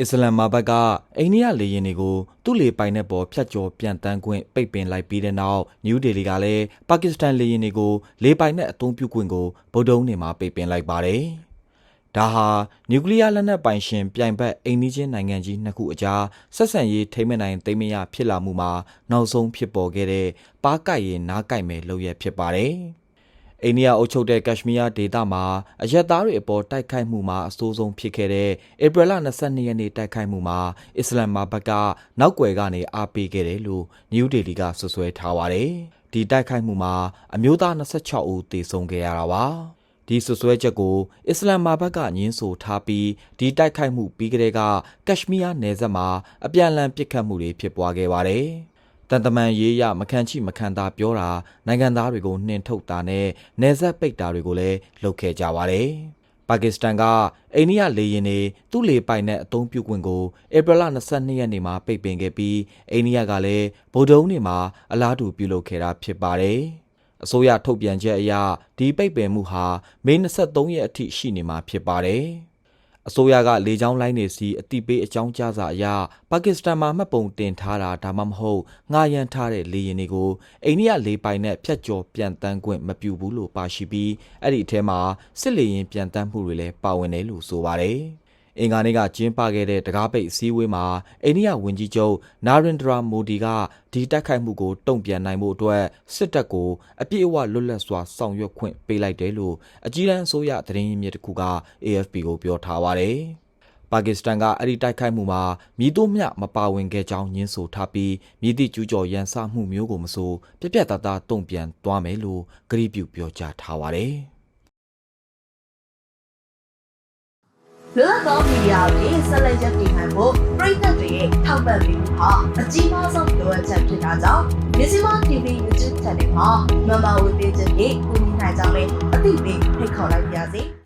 အစ္စလမ်မာဘတ်ကအိန္ဒိယလေယာဉ်တွေကိုသူ့လေပိုင်နက်ပေါ်ဖြတ်ကျော်ပြန်တန်းခွင့်ပိတ်ပင်လိုက်ပြီးတဲ့နောက်နယူးဒေလီကလည်းပါကစ္စတန်လေယာဉ်တွေကိုလေပိုင်နက်အသုံးပြုခွင့်ကိုဗုဒ္ဓဟူးနေ့မှာပိတ်ပင်လိုက်ပါတယ်။ဒါဟာနျူကလ িয়ার လက်နက်ပိုင်ရှင်ပြိုင်ဘက်အိန္ဒိချင်းနိုင်ငံကြီးနှစ်ခုအကြားဆက်ဆံရေးထိမ့်မနိုင်သိမ့်မရဖြစ်လာမှုမှာနောက်ဆုံးဖြစ်ပေါ်ခဲ့တဲ့ပါးကိုက်ရင်နားကိုက်မယ်လုပ်ရဖြစ်ပါတယ်။ အိန္ဒိယအုပ်ချုပ်တဲ့ကက်ရှ်မီးယားဒေသမှာအရက်သားတွေအပေါ်တိုက်ခိုက်မှုမှာအဆိုးဆုံးဖြစ်ခဲ့တဲ့ဧပြီလ22ရက်နေ့တိုက်ခိုက်မှုမှာအစ္စလမ်မာဘတ်ကနောက်ွယ်ကနေအားပေးခဲ့တယ်လို့နယူးဒေလီကဆွဆွဲထားပါတယ်။ဒီတိုက်ခိုက်မှုမှာအမျိုးသား26ဦးသေဆုံးခဲ့ရတာပါ။ဒီဆွဆွဲချက်ကိုအစ္စလမ်မာဘတ်ကညင်းဆိုထားပြီးဒီတိုက်ခိုက်မှုပြီးကတည်းကကက်ရှ်မီးယားနယ်စပ်မှာအပြန်အလှန်ပစ်ခတ်မှုတွေဖြစ်ပွားခဲ့ပါတယ်။ တန်တမန်ရေးရမခံချိမခံသာပြောတာနိုင်ငံသားတွေကိုနှင်ထုတ်တာနဲ့နေဆက်ပိတ်တာတွေကိုလည်းလုပ်ခဲ့ကြပါတယ်။ပါကစ္စတန်ကအိန္ဒိယလေယာဉ်တွေသူ့လေပိုင်နဲ့အသုံးပြုခွင့်ကိုဧပြီလ22ရက်နေ့မှာပိတ်ပင်ခဲ့ပြီးအိန္ဒိယကလည်းဗုဒ္ဓဟူးနေ့မှာအလားတူပြုလုပ်ခဲ့တာဖြစ်ပါတယ်။အစိုးရထုတ်ပြန်ချက်အရဒီပိတ်ပင်မှုဟာမေ23ရက်အထိရှိနေမှာဖြစ်ပါတယ်။ အစိုးရကလေကြောင်းလိုင်းတွေစီအတိပေးအကြောင်းကြားစာအရပါကစ္စတန်မှာမှတ်ပုံတင်ထားတာဒါမှမဟုတ်ငှားရမ်းထားတဲ့လေယာဉ်တွေကိုအိန္ဒိယလေပိုင်နဲ့ဖြတ်ကျော်ပြန်တန်းခွင့်မပြုဘူးလို့ပါရှိပြီးအဲ့ဒီအထဲမှာစစ်လေယာဉ်ပြန်တန်းမှုတွေလည်းပါဝင်တယ်လို့ဆိုပါတယ်။ အင်္ဂါနေ့ကကျင်းပခဲ့တဲ့တကားပိတ်အစည်းအဝေးမှာအိန္ဒိယဝန်ကြီးချုပ်နာရင်ဒရာမိုဒီကဒီတိုက်ခိုက်မှုကိုတုံ့ပြန်နိုင်မှုအတွက်စစ်တပ်ကိုအပြည့်အဝလွတ်လပ်စွာဆောင်ရွက်ခွင့်ပေးလိုက်တယ်လို့အကြီးတန်းအစိုးရသတင်းရင်းမြစ်တစ်ခုက AFP ကိုပြောထားပါတယ်။ပါကစ္စတန်ကအဲ့ဒီတိုက်ခိုက်မှုမှာမြည်တို့မျှမပါဝင်ခဲ့ကြောင်းညင်းဆိုထားပြီးမြည်သည့်ကျူးကျော်ရန်စမှုမျိုးကိုမဆိုပြက်ပြက်သားသားတုံ့ပြန်သွားမယ်လို့ကတိပြုပြောကြားထားပါတယ်။ လွတ်လပ်သောမီဒီယာတွေဆက်လက်ရပ်တည်နိုင်ဖို့ပြည်သက်တွေရဲ့ထောက်ပံ့ပေးမှုဟာအကြီးမားဆုံးလိုအပ်ချက်ဖြစ်တာကြောင့်မြစီမ TV YouTube Channel မှာမမဝေပေးခြင်းဖြင့်ကူညီနိုင်ကြောင်းလည်းအသိပေးဖိတ်ခေါ်လိုက်ပါရစေ။